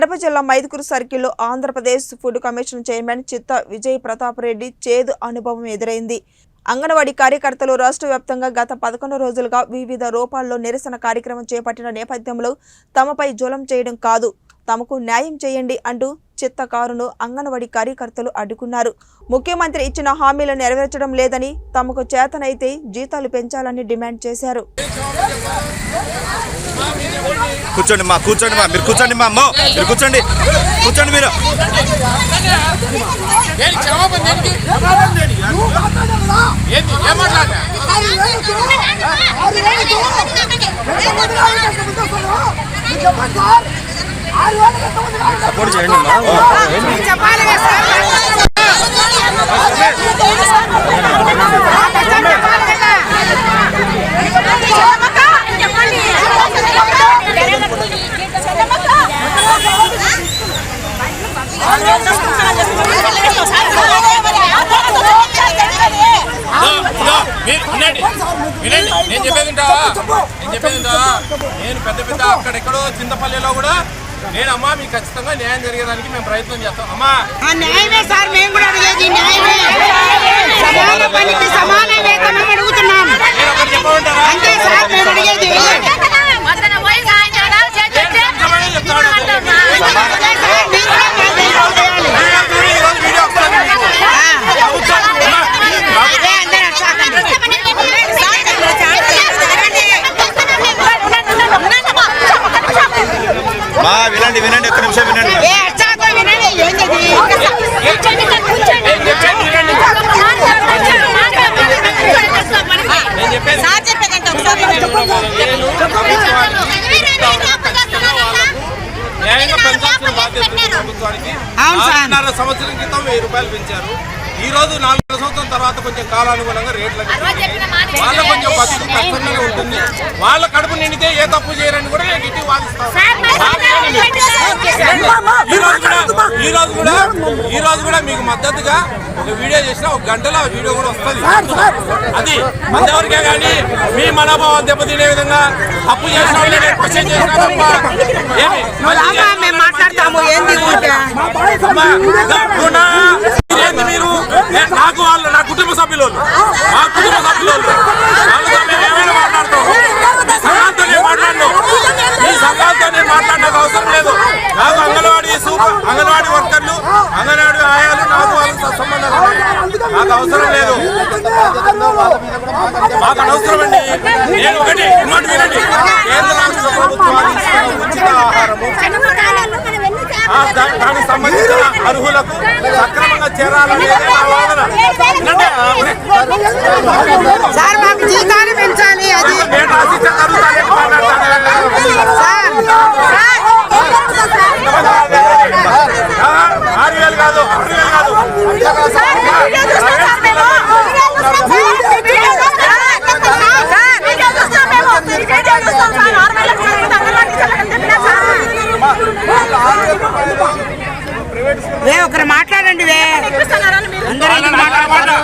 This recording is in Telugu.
కడప జిల్లా మైదుకూరు సర్కిల్లో ఆంధ్రప్రదేశ్ ఫుడ్ కమిషన్ చైర్మన్ చిత్త విజయ్ ప్రతాప్ రెడ్డి చేదు అనుభవం ఎదురైంది. అంగన్వాడీ కార్యకర్తలు రాష్ట్ర వ్యాప్తంగా గత పదకొండు రోజులుగా వివిధ రూపాల్లో నిరసన కార్యక్రమం చేపట్టిన నేపథ్యంలో తమపై జూలం చేయడం కాదు తమకు న్యాయం చేయండి అంటూ చిత్తకారును అంగన్వాడీ కార్యకర్తలు అడ్డుకున్నారు. ముఖ్యమంత్రి ఇచ్చిన హామీలు నెరవేర్చడం లేదని తమకు చేతనైతే జీతాలు పెంచాలని డిమాండ్ చేశారు. కూర్చోండి మా కూర్చోండి మా మీరు కూర్చోండి మా అమ్మో మీరు కూర్చోండి. కూర్చోండి మీరు? సపోర్ట్ చేయండి వినండి వినండి నేను చెప్పేది నేను చెప్పేది నేను పెద్ద పెద్ద అక్కడెక్కడో చింతపల్లిలో కూడా నేను అమ్మా మీకు ఖచ్చితంగా న్యాయం జరిగేదానికి మేము ప్రయత్నం చేస్తాం. అమ్మా. ఆ న్యాయమే సార్ మేము కూడా అడిగేది న్యాయమే సమాన పనికి సమాన వేతనం అడుగుతున్నాం నేను ఒకటి చెప్పమంటారా అంతే సార్ మేము అడిగేది నిజమనే చెప్తాడు. అంతే సార్, మీరు కూడా ప్రయత్నం చేయాలి. ఈరోజు వీడియో వస్తుంది మీకు. ప్రభుత్వం- అమ్మా, అదే అందరూ అట్లాగండి. మా వినండి వినండి ఒక్క నిమిషం వినండి. న్యాయంగా పెంచాల్సిన బాధ్యత ప్రభుత్వానికి. నాలుగున్నర సంవత్సరం క్రితం వెయ్యి రూపాయలు పెంచారు. ఈ రోజు నాలుగు సంవత్సరం తర్వాత కొంచెం కాలానుగుణంగా రేట్లు బతుకు కష్టంగానే ఉంటుంది. వాళ్ళ కడుపు నిండితే ఏ తప్పు చేయరని కూడా నేను ఇటు వాదిస్తాను. ఈ రోజు కూడా ఈ రోజు కూడా ఈ రోజు కూడా మీకు మద్దతుగా ఒక వీడియో చేసిన ఒక గంటలో ఆ వీడియో కూడా వస్తుంది. అది అంతవరకే కానీ మీ మనోభావం దెబ్బతినే విధంగా తప్పు చేసిన వాళ్ళని క్వశ్చన్ చేసినా తప్ప మేము మాట్లాడతాము. ఏంది ఊరికే? అమ్మా, తప్పునా? ఇదేంది మీరు ఏ, నాకు వాళ్ళు నా కుటుంబ సభ్యులు వాళ్ళు. మా కుటుంబ సభ్యులు వాళ్ళు. వాళ్ళతో మేము ఏమైనా మాట్లాడతాం మీ సంఘాలతో నేను మాట్లాడను మీ సంఘాలతో నేను మాట్లాడడానికి అవసరం లేదు నాకు అంగన్వాడీ సూపర్ అంగన్వాడీ వర్కర్లు అంగన్వాడీ ఆయాలు నాకు వాళ్ళకి సంబంధం మాకు అవసరం లేదు. మాకు అనవసరం అండి నేను ఒకటి ఇంకోటి వినండి. కేంద్ర రాష్ట్ర ప్రభుత్వాలు ఇస్తున్న ఉచిత ఆహారము దానికి సంబంధించిన అర్హులకు సక్రమంగా చేరాలనేది నా వాదన వినండి, ఆ, వినండి. సార్ మాకు జీతాలు పెంచాలి అది నేను ఆశించే జరుగుతానే మాట్లాడతాను. సార్ ఆ, ఆరు వేలు కాదు ఆరు వేలు కాదు వే ఒకరు మాట్లాడండి అందరూ వాళ్ళని